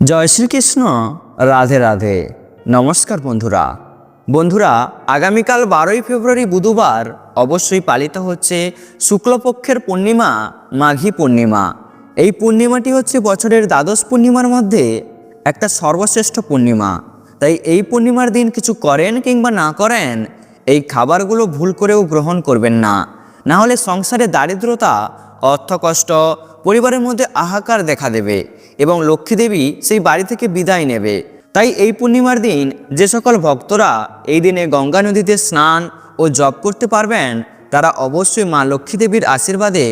জয় শ্রীকৃষ্ণ। রাধে রাধে। নমস্কার বন্ধুরা। বন্ধুরা, আগামীকাল বারোই ফেব্রুয়ারি বুধবার অবশ্যই পালিত হচ্ছে শুক্লপক্ষের পূর্ণিমা, মাঘী পূর্ণিমা। এই পূর্ণিমাটি হচ্ছে বছরের দ্বাদশ পূর্ণিমার মধ্যে একটা সর্বশ্রেষ্ঠ পূর্ণিমা। তাই এই পূর্ণিমার দিন কিছু করেন কিংবা না করেন, এই খাবারগুলো ভুল করেও গ্রহণ করবেন না। না হলে সংসারে দারিদ্রতা, অর্থকষ্ট পরিবারের মধ্যে আহাকার দেখা দেবে এবং লক্ষ্মী দেবী সেই বাড়ি থেকে বিদায় নেবে। তাই এই পূর্ণিমার দিন যে সকল ভক্তরা এই দিনে গঙ্গা নদীতে স্নান ও জপ করতে পারবেন, তারা অবশ্যই মা লক্ষ্মী দেবীর আশীর্বাদে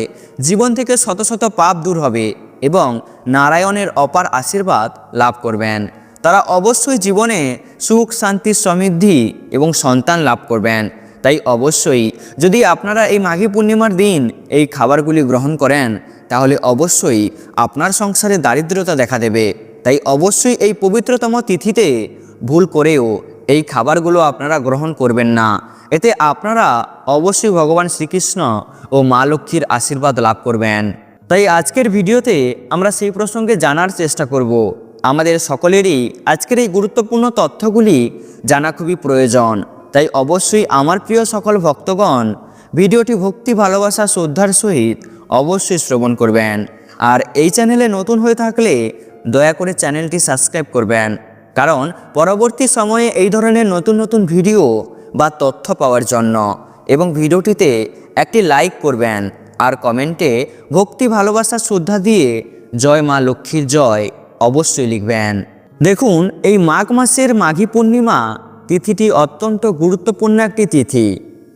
জীবন থেকে শত শত পাপ দূর হবে এবং নারায়ণের অপার আশীর্বাদ লাভ করবেন। তারা অবশ্যই জীবনে সুখ, শান্তি, সমৃদ্ধি এবং সন্তান লাভ করবেন। তাই অবশ্যই যদি আপনারা এই মাঘী পূর্ণিমার দিন এই খাবারগুলি গ্রহণ করেন তাহলে অবশ্যই আপনার সংসারে দারিদ্রতা দেখা দেবে। তাই অবশ্যই এই পবিত্রতম তিথিতে ভুল করেও এই খাবারগুলো আপনারা গ্রহণ করবেন না। এতে আপনারা অবশ্যই ভগবান শ্রীকৃষ্ণ ও মা লক্ষ্মীর আশীর্বাদ লাভ করবেন। তাই আজকের ভিডিওতে আমরা সেই প্রসঙ্গে জানার চেষ্টা করব। আমাদের সকলেরই আজকের এই গুরুত্বপূর্ণ তথ্যগুলি জানা খুবই প্রয়োজন। তাই অবশ্যই আমার প্রিয় সকল ভক্তগণ, ভিডিওটি ভক্তি, ভালোবাসা, শ্রদ্ধার সহিত অবশ্যই শ্রবণ করবেন। আর এই চ্যানেলে নতুন হয়ে থাকলে দয়া করে চ্যানেলটি সাবস্ক্রাইব করবেন। কারণ পরবর্তী সময়ে এই ধরনের নতুন নতুন ভিডিও বা তথ্য পাওয়ার জন্য এবং ভিডিওটিতে একটি লাইক করবেন আর কমেন্টে ভক্তি, ভালোবাসা, শ্রদ্ধা দিয়ে জয় মা লক্ষ্মীর জয় অবশ্যই লিখবেন। দেখুন, এই মাঘ মাসের মাঘী পূর্ণিমা তিথিটি অত্যন্ত গুরুত্বপূর্ণ একটি তিথি।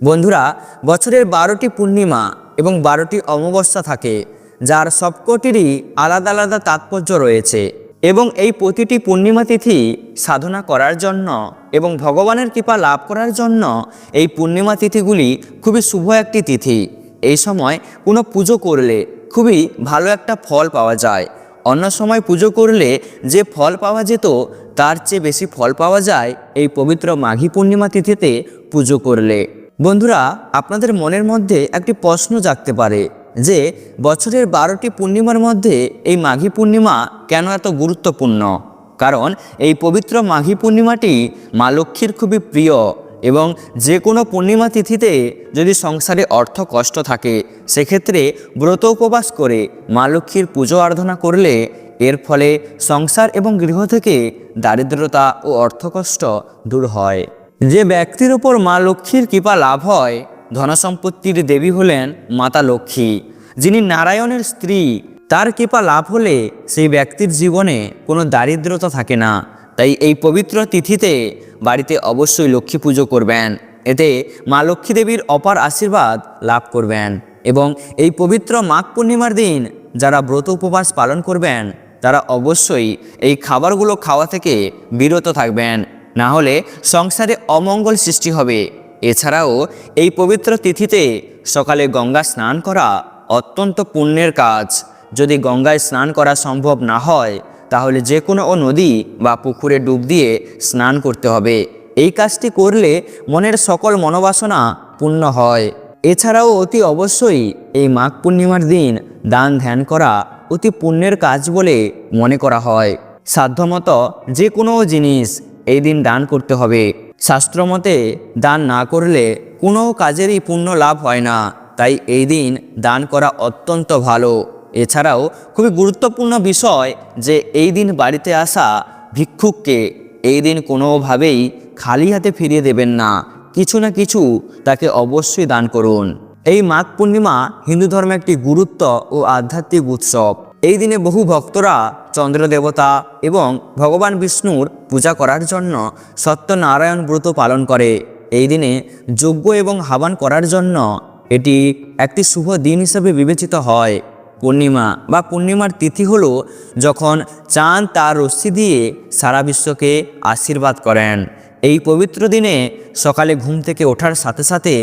বন্ধুরা, বছরের বারোটি পূর্ণিমা এবং বারোটি অমাবস্যা থাকে, যার সবকটিরই আলাদা আলাদা তাৎপর্য রয়েছে এবং এই প্রতিটি পূর্ণিমা তিথি সাধনা করার জন্য এবং ভগবানের কৃপা লাভ করার জন্য এই পূর্ণিমা তিথিগুলি খুবই শুভ একটি তিথি। এই সময় কোনো পুজো করলে খুবই ভালো একটা ফল পাওয়া যায়। অন্য সময় পুজো করলে যে ফল পাওয়া যেত, তার চেয়ে বেশি ফল পাওয়া যায় এই পবিত্র মাঘী পূর্ণিমা তিথিতে পুজো করলে। বন্ধুরা, আপনাদের মনের মধ্যে একটি প্রশ্ন জাগতে পারে যে, বছরের বারোটি পূর্ণিমার মধ্যে এই মাঘী পূর্ণিমা কেন এত গুরুত্বপূর্ণ? কারণ এই পবিত্র মাঘী পূর্ণিমাটি মা লক্ষ্মীর খুবই প্রিয় এবং যে কোনো পূর্ণিমা তিথিতে যদি সংসারে অর্থ কষ্ট থাকে, সেক্ষেত্রে ব্রত উপবাস করে মা লক্ষ্মীর পুজো আরাধনা করলে এর ফলে সংসার এবং গৃহ থেকে দারিদ্রতা ও অর্থকষ্ট দূর হয়। যে ব্যক্তির উপর মা লক্ষ্মীর কৃপা লাভ হয়, ধনসম্পত্তির দেবী হলেন মাতা লক্ষ্মী, যিনি নারায়ণের স্ত্রী। তার কৃপা লাভ হলে সেই ব্যক্তির জীবনে কোনো দারিদ্রতা থাকে না। তাই এই পবিত্র তিথিতে বাড়িতে অবশ্যই লক্ষ্মী পুজো করবেন। এতে মা লক্ষ্মী দেবীর অপার আশীর্বাদ লাভ করবেন। এবং এই পবিত্র মাঘ পূর্ণিমার দিন যারা ব্রত উপবাস পালন করবেন, তারা অবশ্যই এই খাবারগুলো খাওয়া থেকে বিরত থাকবেন। না হলে সংসারে অমঙ্গল সৃষ্টি হবে। এছাড়াও এই পবিত্র তিথিতে সকালে গঙ্গা স্নান করা অত্যন্ত পুণ্যের কাজ। যদি গঙ্গায় স্নান করা সম্ভব না হয়, তাহলে যে কোনো ও নদী বা পুকুরে ডুব দিয়ে স্নান করতে হবে। এই কাজটি করলে মনের সকল মনোবাসনা পূর্ণ হয়। এছাড়াও অতি অবশ্যই এই মাঘ পূর্ণিমার দিন দান ধ্যান করা অতি পুণ্যের কাজ বলে মনে করা হয়। সাধ্যমতো যে কোনো জিনিস এই দিন দান করতে হবে। শাস্ত্রমতে, দান না করলে কোনো কাজেরই পুণ্য লাভ হয় না। তাই এই দিন দান করা অত্যন্ত ভালো। এছাড়াও, খুবই গুরুত্বপূর্ণ বিষয় যে এই দিন বাড়িতে আসা ভিক্ষুককে এই দিন কোনোভাবেই খালি হাতে ফিরিয়ে দেবেন না। কিছু না কিছু তাকে অবশ্যই দান করুন। এই মাঘ পূর্ণিমা হিন্দু ধর্মে একটি গুরুত্ব ও আধ্যাত্মিক উৎসব। এই দিনে বহু ভক্তরা চন্দ্রদেবতা এবং ভগবান বিষ্ণুর পূজা করার জন্য সত্যনারায়ণ ব্রত পালন করে। এই দিনে যজ্ঞ এবং হাবান করার জন্য এটি একটি শুভ দিন হিসেবে বিবেচিত হয়। পূর্ণিমা বা পূর্ণিমার তিথি হল যখন চাঁদ তার রশ্মি দিয়ে সারা বিশ্বকে আশীর্বাদ করেন। এই পবিত্র দিনে সকালে ঘুম থেকে ওঠার সাথে সাথে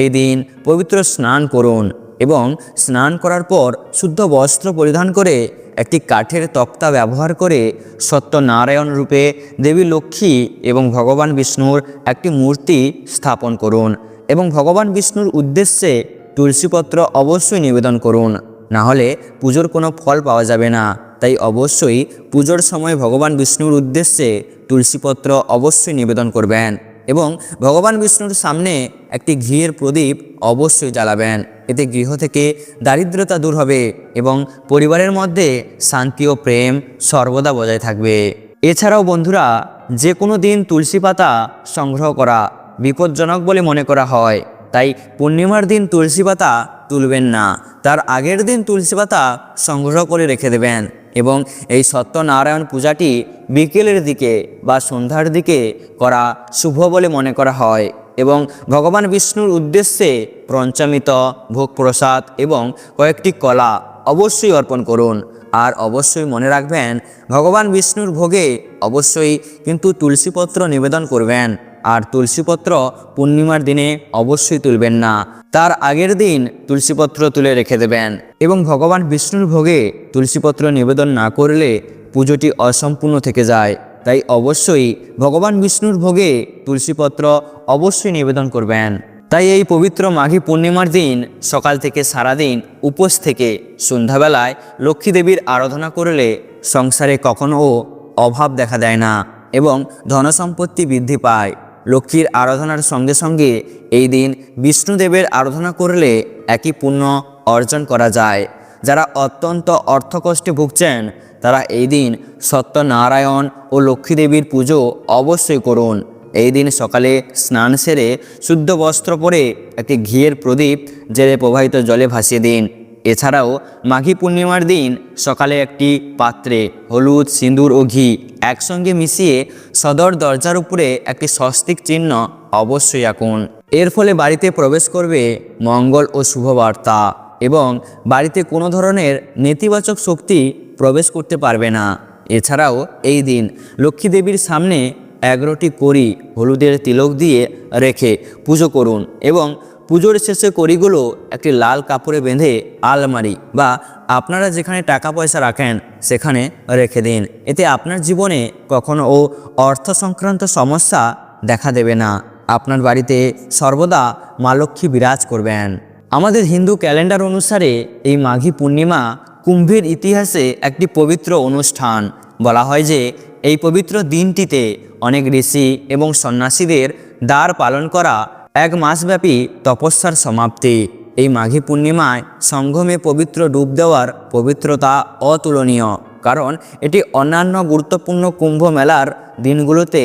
এই দিন পবিত্র স্নান করুন। এবং স্নান করার পর শুদ্ধ বস্ত্র পরিধান করে একটি কাঠের তক্তা ব্যবহার করে সত্যনারায়ণ রূপে দেবী লক্ষ্মী এবং ভগবান বিষ্ণুর একটি মূর্তি স্থাপন করুন এবং ভগবান বিষ্ণুর উদ্দেশ্যে তুলসীপত্র অবশ্যই নিবেদন করুন। না হলে পুজোর কোনো ফল পাওয়া যাবে না। তাই অবশ্যই পুজোর সময় ভগবান বিষ্ণুর উদ্দেশ্যে তুলসীপত্র অবশ্যই নিবেদন করবেন। এবং ভগবান বিষ্ণুর সামনে একটি ঘিয়ের প্রদীপ অবশ্যই জ্বালাবেন। এতে গৃহ থেকে দারিদ্রতা দূর হবে এবং পরিবারের মধ্যে শান্তি ও প্রেম সর্বদা বজায় থাকবে। এছাড়াও বন্ধুরা যে কোনো দিন তুলসী পাতা সংগ্রহ করা বিপজ্জনক বলে মনে করা হয়। তাই পূর্ণিমার দিন তুলসী পাতা তুলবেন না। তার আগের দিন তুলসী পাতা সংগ্রহ করে রেখে দেবেন। এবং এই সত্যনারায়ণ পূজাটি বিকেলের দিকে বা সন্ধ্যার দিকে করা শুভ বলে মনে করা হয় এবং ভগবান বিষ্ণুর উদ্দেশ্যে পঞ্চামিত ভোগ প্রসাদ এবং কয়েকটি কলা অবশ্যই অর্পণ করুন। আর অবশ্যই মনে রাখবেন, ভগবান বিষ্ণুর ভোগে অবশ্যই কিন্তু তুলসীপত্র নিবেদন করবেন। আর তুলসীপত্র পূর্ণিমার দিনে অবশ্যই তুলবেন না। তার আগের দিন তুলসীপত্র তুলে রেখে দেবেন এবং ভগবান বিষ্ণুর ভোগে তুলসীপত্র নিবেদন না করলে পুজোটি অসম্পূর্ণ থেকে যায়। তাই অবশ্যই ভগবান বিষ্ণুর ভোগে তুলসীপত্র অবশ্যই নিবেদন করবেন। তাই এই পবিত্র মাঘী পূর্ণিমার দিন সকাল থেকে সারাদিন উপোস থেকে সন্ধ্যাবেলায় লক্ষ্মী দেবীর আরাধনা করলে সংসারে কখনও অভাব দেখা দেয় না এবং ধনসম্পত্তি বৃদ্ধি পায়। লক্ষ্মীর আরাধনার সঙ্গে সঙ্গে এই দিন বিষ্ণুদেবের আরাধনা করলে একই পুণ্য অর্জন করা যায়। যারা অত্যন্ত অর্থকষ্টে ভুগছেন, তারা এই দিন সত্যনারায়ণ ও লক্ষ্মীদেবীর পুজো অবশ্যই করুন। এই দিন সকালে স্নান সেরে শুদ্ধ বস্ত্র পরে একটি ঘিয়ের প্রদীপ জেলে প্রবাহিত জলে ভাসিয়ে দিন। এছাড়াও মাঘী পূর্ণিমার দিন সকালে একটি পাত্রে হলুদ, সিঁদুর ও ঘি একসঙ্গে মিশিয়ে সদর দরজার উপরে একটি স্বস্তিক চিহ্ন অবশ্যই আঁকুন। এর ফলে বাড়িতে প্রবেশ করবে মঙ্গল ও শুভবার্তা এবং বাড়িতে কোনো ধরনের নেতিবাচক শক্তি প্রবেশ করতে পারবে না। এছাড়াও এই দিন লক্ষ্মী দেবীর সামনে এগারোটি করি হলুদের তিলক দিয়ে রেখে পুজো করুন এবং পুজোর শেষে করিগুলো একটি লাল কাপড়ে বেঁধে আলমারি বা আপনারা যেখানে টাকা পয়সা রাখেন সেখানে রেখে দিন। এতে আপনার জীবনে কখনো অর্থ সংক্রান্ত সমস্যা দেখা দেবে না। আপনার বাড়িতে সর্বদা মা লক্ষ্মী বিরাজ করবেন। আমাদের হিন্দু ক্যালেন্ডার অনুসারে এই মাঘী পূর্ণিমা কুম্ভের ইতিহাসে একটি পবিত্র অনুষ্ঠান। বলা হয় যে এই পবিত্র দিনটিতে অনেক ঋষি এবং সন্ন্যাসীদের দ্বার পালন করা এক মাসব্যাপী তপস্যার সমাপ্তি। এই মাঘী পূর্ণিমায় সঙ্গমে পবিত্র ডুব দেওয়ার পবিত্রতা অতুলনীয়। কারণ এটি অন্যান্য গুরুত্বপূর্ণ কুম্ভ মেলার দিনগুলোতে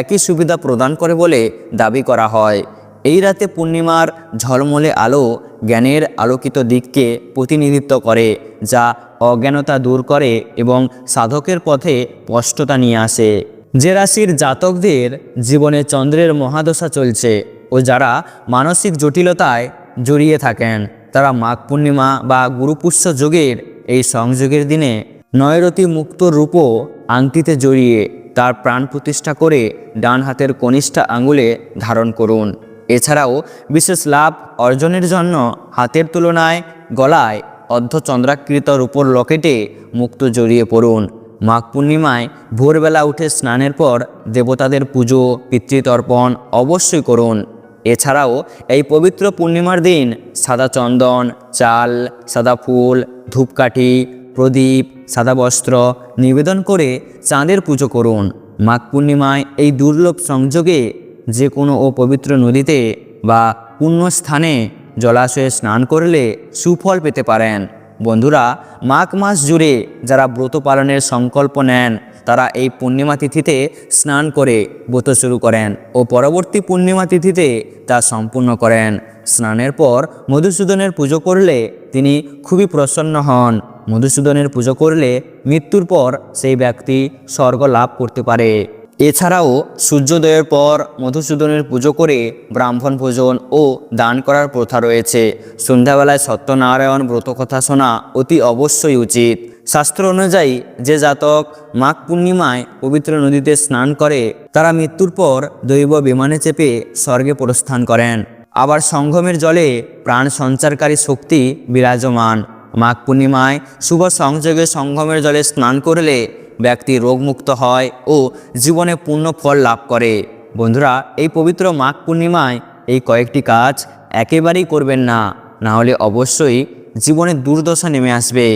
একই সুবিধা প্রদান করে বলে দাবি করা হয়। এই রাতে পূর্ণিমার ঝলমলে আলো জ্ঞানের আলোকিত দিককে প্রতিনিধিত্ব করে, যা অজ্ঞানতা দূর করে এবং সাধকের পথে স্পষ্টতা নিয়ে আসে। যে রাশির জাতকদের জীবনে চন্দ্রের মহাদশা চলছে। ও যারা মানসিক জটিলতায় জড়িয়ে থাকেন, তারা মাঘ পূর্ণিমা বা গুরুপুষ্য যোগের এই সংযোগের দিনে নয়রতি মুক্ত রূপও আংটিতে জড়িয়ে তার প্রাণ প্রতিষ্ঠা করে ডান হাতের কনিষ্ঠা আঙুলে ধারণ করুন। এছাড়াও বিশেষ লাভ অর্জনের জন্য হাতের তুলনায় গলায় অর্ধচন্দ্রাকৃত রূপর লকেটে মুক্ত জড়িয়ে পড়ুন। মাঘ পূর্ণিমায় ভোরবেলা উঠে স্নানের পর দেবতাদের পুজো, পিতৃতর্পণ অবশ্যই করুন। এছাড়াও এই পবিত্র পূর্ণিমার দিন সাদা চন্দন, চাল, সাদা ফুল, ধূপকাঠি, প্রদীপ, সাদা বস্ত্র নিবেদন করে চাঁদের পুজো করুন। মাঘ পূর্ণিমায় এই দুর্লভ সংযোগে যে কোনো ও পবিত্র নদীতে বা পুণ্যস্থানে জলাশয়ে স্নান করলে সুফল পেতে পারেন। বন্ধুরা, মাঘ মাস জুড়ে যারা ব্রত পালনের সংকল্প নেন তারা এই পূর্ণিমা তিথিতে স্নান করে ব্রত শুরু করেন ও পরবর্তী পূর্ণিমা তিথিতে তা সম্পূর্ণ করেন। স্নানের পর মধুসূদনের পুজো করলে তিনি খুবই প্রসন্ন হন। মধুসূদনের পুজো করলে মৃত্যুর পর সেই ব্যক্তি স্বর্গ লাভ করতে পারে। এছাড়াও সূর্যোদয়ের পর মধুসূদনের পুজো করে ব্রাহ্মণ ভোজন ও দান করার প্রথা রয়েছে। সন্ধ্যাবেলায় সত্যনারায়ণ ব্রত কথা শোনা অতি অবশ্যই উচিত। শাস্ত্র অনুযায়ী যে জাতক মাঘ পূর্ণিমায় পবিত্র নদীতে স্নান করে, তারা মৃত্যুর পর দৈব বিমানে চেপে স্বর্গে প্রস্থান করেন। আবার সঙ্গমের জলে প্রাণ সঞ্চারকারী শক্তি বিরাজমান। মাঘ পূর্ণিমায় শুভ সংযোগে সঙ্গমের জলে স্নান করলে ব্যক্তি রোগমুক্ত হয় ও জীবনে পূর্ণ ফল লাভ করে। বন্ধুরা, এই পবিত্র মাঘ পূর্ণিমায় এই কয়েকটি কাজ একেবারেই করবেন না। না হলে অবশ্যই জীবনে দুর্দশা নেমে আসবে।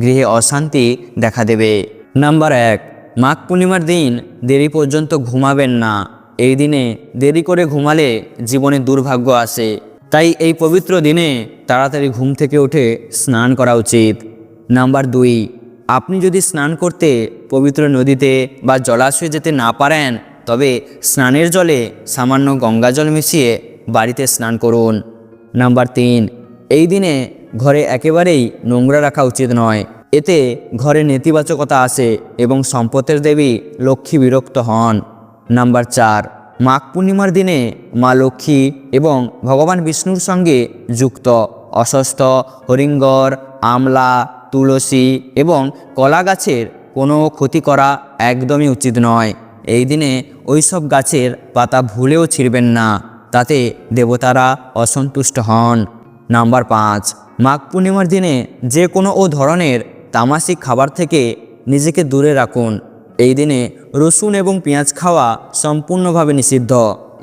গৃহে অশান্তি দেখা দেবে। নাম্বার এক, মাঘ পূর্ণিমার দিন দেরি পর্যন্ত ঘুমাবেন না। এই দিনে দেরি করে ঘুমালে জীবনে দুর্ভাগ্য আসে। তাই এই পবিত্র দিনে তাড়াতাড়ি ঘুম থেকে উঠে স্নান করা উচিত। নাম্বার দুই, আপনি যদি স্নান করতে পবিত্র নদীতে বা জলাশয়ে যেতে না পারেন, তবে স্নানের জলে সামান্য গঙ্গা জল মিশিয়ে বাড়িতে স্নান করুন। নাম্বার তিন, এই দিনে ঘরে একেবারেই নোংরা রাখা উচিত নয়। এতে ঘরে নেতিবাচকতা আসে এবং সম্পদের দেবী লক্ষ্মী বিরক্ত হন। নাম্বার চার, মাঘ পূর্ণিমার দিনে মা লক্ষ্মী এবং ভগবান বিষ্ণুর সঙ্গে যুক্ত। অস্বস্থ হরিঙ্গর, আমলা, তুলসী এবং কলা গাছের কোনো ক্ষতি করা একদমই উচিত নয়। এই দিনে ওইসব গাছের পাতা ভুলেও ছিঁড়বেন না, তাতে দেবতারা অসন্তুষ্ট হন। নাম্বার পাঁচ মাঘ পূর্ণিমার দিনে যে কোনো ও ধরনের তামাসিক খাবার থেকে নিজেকে দূরে রাখুন। এই দিনে রসুন এবং পেঁয়াজ খাওয়া সম্পূর্ণভাবে নিষিদ্ধ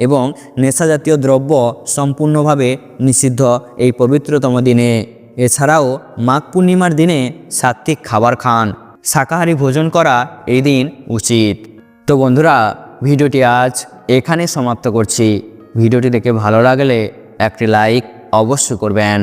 এবং নেশা জাতীয় দ্রব্য সম্পূর্ণভাবে নিষিদ্ধ এই পবিত্রতম দিনে। এছাড়াও মাঘ পূর্ণিমার দিনে সাত্ত্বিক খাবার খান। শাকাহারি ভোজন করা এই দিন উচিত। তো বন্ধুরা, ভিডিওটি আজ এখানে সমাপ্ত করছি। ভিডিওটি দেখে ভালো লাগলে একটি লাইক অবশ্যই করবেন।